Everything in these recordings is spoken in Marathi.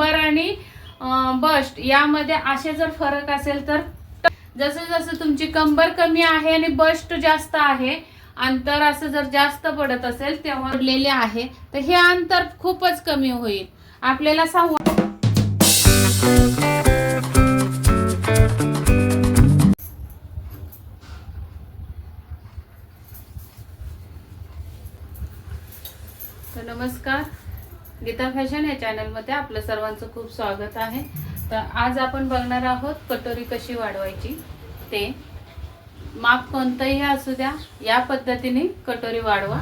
कंबर आणि बस्ट यामध्ये असे जर फरक असेल तर जसं जसं तुमची कंबर कमी आहे आणि बस्ट जास्त आहे अंतर असं जर जास्त पडत असेल तेव्हा उरलेले आहे तर हे अंतर खूपच कमी होईल. आपल्याला संवाद गीता फॅशन या चॅनलमध्ये आपलं सर्वांचं खूप स्वागत आहे. तर आज आपण बघणार आहोत कटोरी कशी वाढवायची ते. माप कोणतंही असू द्या या पद्धतीने कटोरी वाढवा.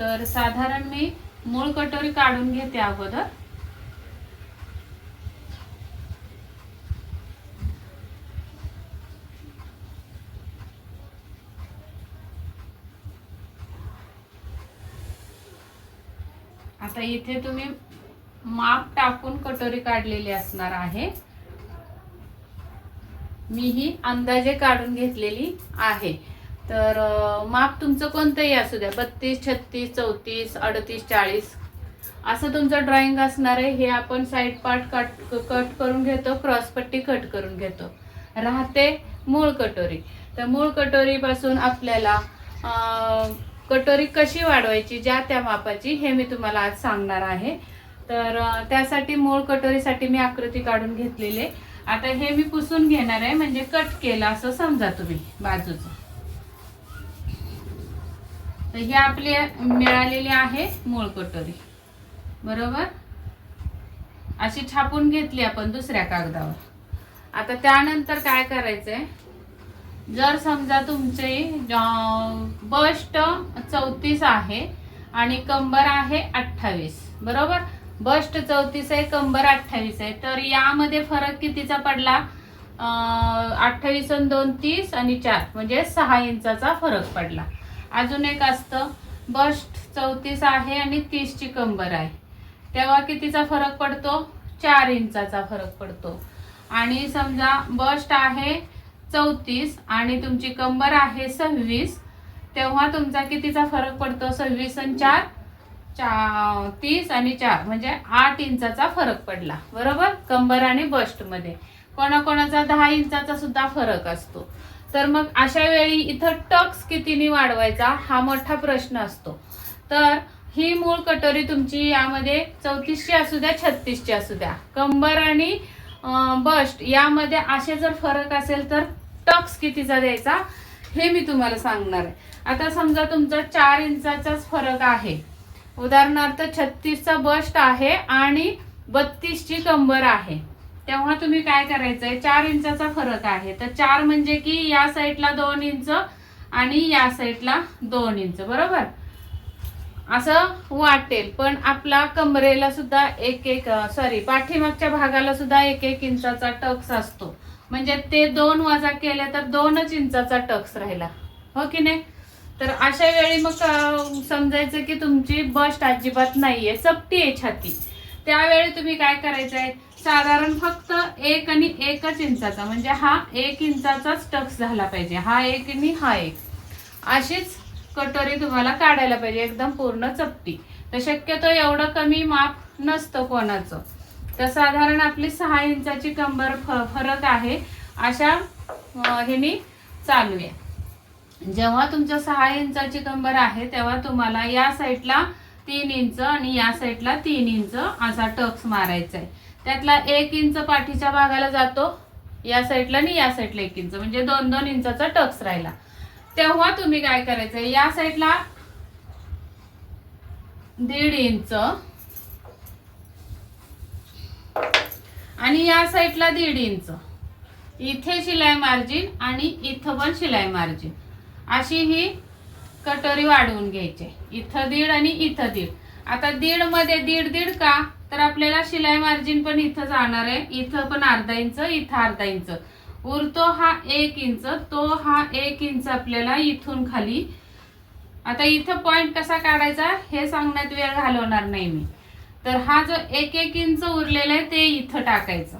तर साधारण मी मूळ कटोरी काढून घेते अगोदर. आता इथे तुम्ही माप टाकून कटोरी काढलेली असणार आहे. मी ही अंदाजे काढून घेतलेली आहे. तर माप तुमचं कोणतंही असू द्या. बत्तीस छत्तीस चौतीस अडतीस चाळीस. असं तुमचं ड्रॉइंग असणार आहे. हे आपण साईड पार्ट कट कट करून घेतो. क्रॉसपट्टी कट करून घेतो. राहते मूळ कटोरी. तर मूळ कटोरीपासून आपल्याला कटोरी कशी वाढवायची ज्या त्या मापाची हे मी तुम्हाला आज सांगणार आहे. तर त्यासाठी मूळ कटोरीसाठी मी आकृती काढून घेतलेले आता हे मी पुसून घेणार आहे म्हणजे कट केलं असं समजा तुम्ही बाजूचं. तर ही आपली मिळालेली आहे मूळ कटोरी. बरोबर? अशी छापून घेतली आपण दुसऱ्या कागदावर. आता त्यानंतर काय करायचंय? जर समजा तुमचे बस्ट चौतीस आहे आणि कंबर आहे अठ्ठावीस बरोबर? बस्ट चौतीस आहे कंबर अठ्ठावीस आहे. तर यामध्ये फरक कितीचा पडला? अठ्ठावीस आणि दोन तीस आणि चार म्हणजे सहा इंचाचा फरक पडला. अजून एक असतं बस्ट चौतीस आहे आणि तीसची कंबर आहे. तेव्हा कितीचा फरक पडतो? चार इंचाचा फरक पडतो. आणि समजा बस्ट आहे चौतीस आणि तुमची कंबर आहे सव्वीस. तेव्हा तुमचा कितीचा फरक पडतो? सव्वीस आणि चार? चा तीस आणि चार. म्हणजे आठ इंचाचा फरक पडला. बरोबर? कंबर आणि बस्टमध्ये कोणाकोणाचा दहा इंचाचा सुद्धा फरक असतो. तर मग अशा वेळी इथं टक्स कितीने वाढवायचा? हा मोठा प्रश्न असतो. तर ही मूळ कटोरी तुमची यामध्ये चौतीसची असू द्या छत्तीसची असू द्या. कंबर आणि बस्ट यामध्ये असे जर फरक असेल तर टक्स कितीचा द्यायचा हे मी तुम्हाला सांगणार आहे. आता समजा तुमचा चार इंचाचाच फरक आहे. उदाहरणार्थ छत्तीसचा बस्ट आहे आणि बत्तीसची कंबर आहे. तेव्हा तुम्ही काय करायचंय चार इंचाचा फरक आहे. तर चार म्हणजे की या साईडला दोन इंच आणि या साईडला दोन इंच बरोबर? असं वाटेल पण आपला कमरेला सुद्धा एक एक सॉरी पाठीमागच्या भागाला सुद्धा एक एक इंचाचा टक्स असतो. म्हणजे ते दोन वजा केले तर दोनच इंचाचा टक्स राहिला. हो की नाही? तर अशा वेळी मग समजायचं की तुमची बस्ट अजिबात नाहीये चपटी आहे छाती. त्यावेळी तुम्ही काय करायचं आहे साधारण फक्त एक आणि एकच इंचाचा म्हणजे हा एक इंचाचाच टक्स झाला पाहिजे. हा एक आणि हा एक. अशीच कटोरी तुम्हाला काढायला पाहिजे एकदम पूर्ण चपटी तर शक्यतो एवढं कमी माप नसतं कोणाचं. तर साधारण आपली सहा इंचाची कंबर फ- फरक आहे. अशा ह्यानी चालू आहे. जेव्हा तुमच्या सहा इंचाची कंबर आहे तेव्हा तुम्हाला या साईडला तीन इंच आणि या साईडला तीन इंच असा टक्स मारायचा आहे. त्यातला एक इंच पाठीच्या भागाला जातो या साईडला आणि या साईडला एक इंच. म्हणजे दोन दोन इंचाचा टक्स राहिला. तेव्हा तुम्ही काय करायचं या साईडला दीड इंच आणि या साईडला दीड इंच. इथे शिलाई मार्जिन आणि इथं पण शिलाई मार्जिन. अशी ही कटोरी वाढवून घ्यायची. इथं दीड आणि इथं दीड. आता दीडमध्ये दीड दीड का? तर आपल्याला शिलाई मार्जिन पण इथं जाणार आहे. इथं पण अर्धा इंच इथं अर्धा इंच. उरतो हा एक इंच तो हा एक इंच आपल्याला इथून खाली. आता इथं पॉइंट कसा काढायचा? हे सांगण्यात वेळ घालवणार नाही मी. तर हा जो एक एक इंच उरलेला आहे ते इथं टाकायचं.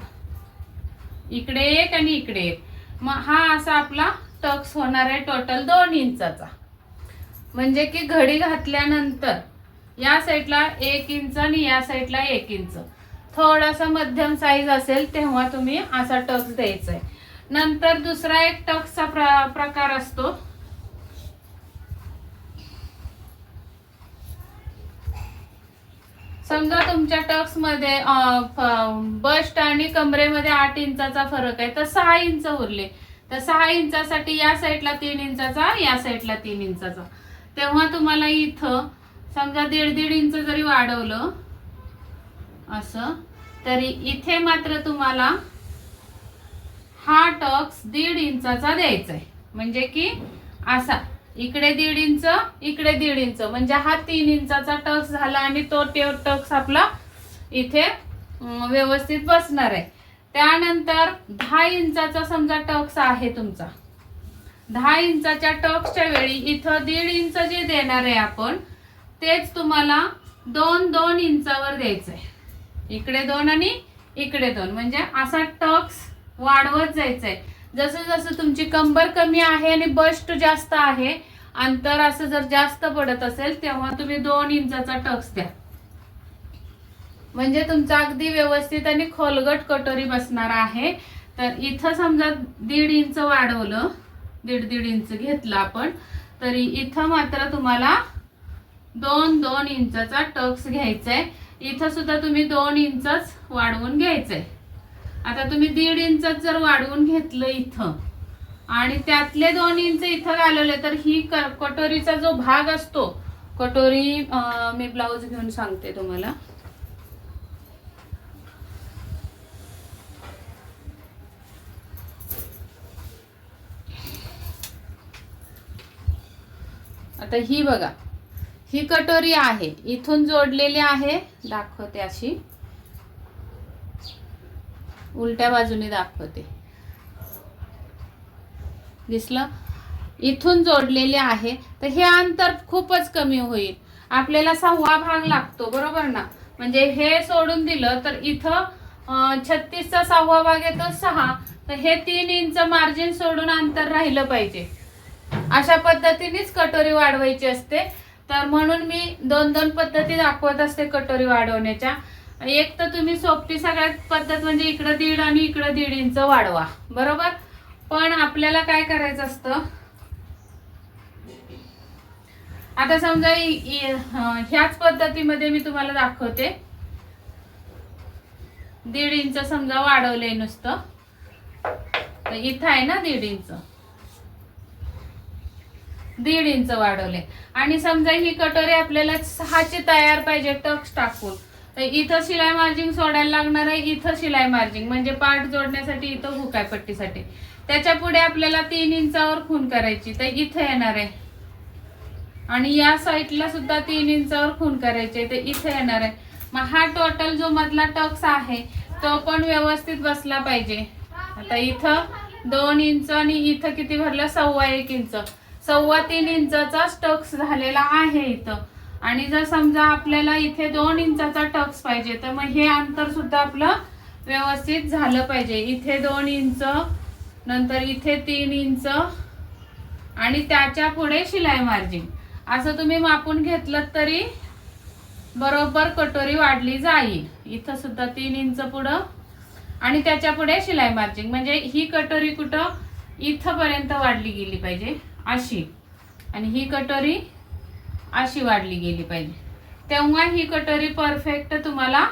इकडे एक आणि इकडे एक. मग हा असा आपला टक्स होणार आहे टोटल दोन इंचाचा. म्हणजे की घडी घातल्यानंतर या साईडला एक इंच आणि या साईडला एक इंच. थोडासा मध्यम साईज असेल तेव्हा तुम्ही असा टक्स द्यायचा आहे. नंतर दुसरा एक टक्सचा प्र प्रकार असतो. समजा तुमच्या टक्समध्ये बस्ट आणि कमरेमध्ये आठ इंचाचा फरक आहे तर सहा इंच उरले. तर सहा इंचासाठी या साईडला तीन इंचाचा या साईडला तीन इंचाचा. तेव्हा तुम्हाला इथं समजा दीड दीड इंच जरी वाढवलं असं तरी इथे मात्र तुम्हाला हा टक्स दीड इंचाचा द्यायचा आहे. म्हणजे की असा. इकडे दीड इंच इकडे दीड इंच. म्हणजे हा तीन इंचाचा टक्स झाला आणि तो टक्स आपला इथे व्यवस्थित बसणार आहे. त्यानंतर दहा इंचाचा समजा टक्स आहे तुमचा. दहा इंचाच्या टक्सच्या वेळी इथं दीड इंच जे देणार आहे आपण तेच तुम्हाला दोन दोन इंचावर द्यायचंय. इकडे दोन आणि इकडे दोन. म्हणजे असा टक्स वाढवत जायचंय. जसं जसं तुमची कंबर कमी आहे आणि बस्ट जास्त आहे अंतर असं जर जास्त पडत असेल तेव्हा तुम्ही दोन इंचाचा टक्स द्या. म्हणजे तुमचा अगदी व्यवस्थित आणि खोलगट कटोरी बसणार आहे. तर इथं समजा दीड इंच वाढवलं दीड दीड इंच घेतलं आपण तरी इथं मात्र तुम्हाला दोन दोन इंचाचा टक्स घ्यायचा आहे इथं सुद्धा तुम्ही दोन इंचच वाढवून घ्यायचंय. आता तुम्ही दीड इंचच जर वाढवून घेतलं इथं आणि त्यातले दोन इंच इथं घालवले तर ही कटोरीचा जो भाग असतो कटोरी मी ब्लाऊज घेऊन सांगते तुम्हाला. आता ही बघा ही कटोरी आहे इथून जोडलेली आहे दाखवते अशी. उलट्या बाजूने दाखवते. दिसलं? इथून जोडलेले आहे. तर हे अंतर खूपच कमी होईल. आपल्याला सहावा भाग लागतो बरोबर ना? म्हणजे हे सोडून दिलं तर इथं छत्तीसचा सहावा भाग येतो सहा. तर हे तीन इंच मार्जिन सोडून अंतर राहिलं पाहिजे. अशा पद्धतीनेच कटोरी वाढवायची असते. तर म्हणून मी दोन दोन पद्धती दाखवत असते कटोरी वाढवण्याच्या. एक तर तुम्ही सोपी सगळ्यात पद्धत म्हणजे इकडं दीड आणि इकडं दीड इंच वाढवा. बरोबर? पण आपल्याला काय करायचं असतं? आता समजा ह्याच पद्धतीमध्ये मी तुम्हाला दाखवते. दीड इंच समजा वाढवलंय नुसतं. तर इथं आहे ना दीड इंच. दीड इंच वाढवले आणि समजा ही कटोरी आपल्याला सहाची तयार पाहिजे टक्स टाकून. तर इथं शिलाई मार्जिंग सोडायला लागणार आहे इथं शिलाई मार्जिंग. म्हणजे पार्ट जोडण्यासाठी इथं हुकाय पट्टीसाठी. त्याच्या पुढे आपल्याला तीन इंचावर खून करायची. तर इथं येणार आहे. आणि या साईडला सुद्धा तीन इंचावर खून करायचे. ते इथं येणार आहे. मग हा टोटल जो मधला टक्स आहे तो पण व्यवस्थित बसला पाहिजे. आता इथं दोन इंच आणि इथं किती भरलं? सव्वा एक इंच. सव्वा तीन इंचाचा टक्स झालेला आहे इथं. आणि जर समजा आपल्याला इथे दोन इंचाचा टक्स पाहिजे तर मग हे अंतर सुद्धा आपलं व्यवस्थित झालं पाहिजे. इथे दोन इंच नंतर इथे तीन इंच आणि त्याच्या पुढे शिलाई मार्जिन. असं तुम्ही मापून घेतलं तरी बरोबर कटोरी वाढली जाईल. इथं सुद्धा तीन इंच पुढं आणि त्याच्या पुढे शिलाई मार्जिंग म्हणजे ही कटोरी कुठं इथंपर्यंत वाढली गेली पाहिजे अशी. आणि ही कटोरी अशी वाढली गेली पाहिजे. तेव्हा ही कटोरी परफेक्ट तुम्हाला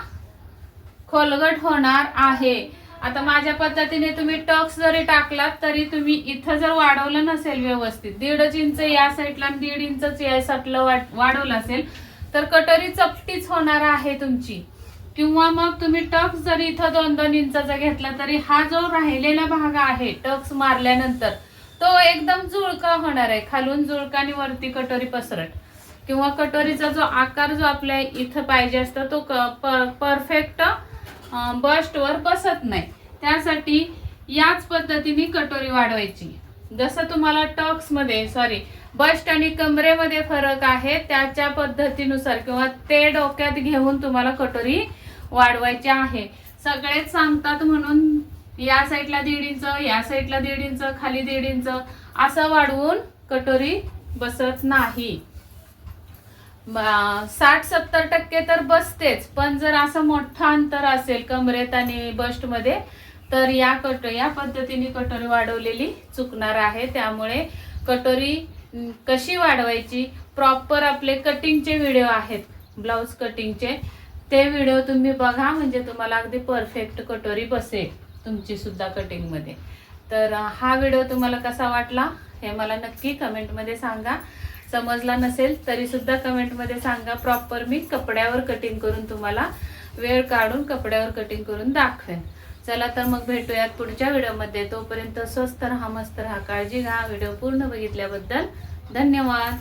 खोलगट होणार आहे. आता माझ्या पद्धतीने तुम्ही टक्स जरी टाकलात तरी तुम्ही इथं जर वाढवलं नसेल व्यवस्थित दीडच इंच या साईडला आणि दीड इंच या साईडला वाढवलं असेल तर कटोरी चपटीच होणार आहे तुमची. किंवा मग तुम्ही टक्स जरी इथं दोन दोन इंचाचा घेतला तरी हा जो राहिलेला भाग आहे टक्स मारल्यानंतर तो एकदम जुळका होणार आहे. खालून जुळका आणि वरती कटोरी पसरट किंवा कटोरीचा जो आकार जो आपल्या इथं पाहिजे असतो तो क परफेक्ट बस्टवर बसत नाही. त्यासाठी याच पद्धतीने कटोरी वाढवायची. जसं तुम्हाला टक्समध्ये सॉरी बस्ट आणि कमरेमध्ये फरक आहे त्याच्या पद्धतीनुसार किंवा ते डोक्यात घेऊन तुम्हाला कटोरी वाढवायची आहे. सगळेच सांगतात म्हणून या साईडला दीड इंच या साईडला दीड इंच खाली दीड इंच असं वाढवून कटोरी बसत नाही. साठ सत्तर टक्के तर बसतेच. पण जर असं मोठं अंतर असेल कमरेत आणि बस्टमध्ये तर या कट या पद्धतीने कटोरी वाढवलेली चुकणार आहे. त्यामुळे कटोरी कशी वाढवायची? प्रॉपर आपले कटिंगचे व्हिडिओ आहेत. ब्लाऊज कटिंगचे ते व्हिडिओ तुम्ही बघा म्हणजे तुम्हाला अगदी परफेक्ट कटोरी बसेल तुमची सुद्धा कटिंगमध्ये तर हा व्हिडिओ तुम्हाला कसा वाटला हे मला नक्की कमेंटमध्ये सांगा. समजला नसेल तरी सुद्धा कमेंटमध्ये सांगा प्रॉपर. मी कपड्यावर कटिंग करून तुम्हाला वेळ काढून कपड्यावर कटिंग करून दाखवेन. चला तर मग भेटूयात पुढच्या व्हिडिओमध्ये. तोपर्यंत स्वस्त राहा मस्त राहा काळजी घ्या. व्हिडिओ पूर्ण बघितल्याबद्दल धन्यवाद.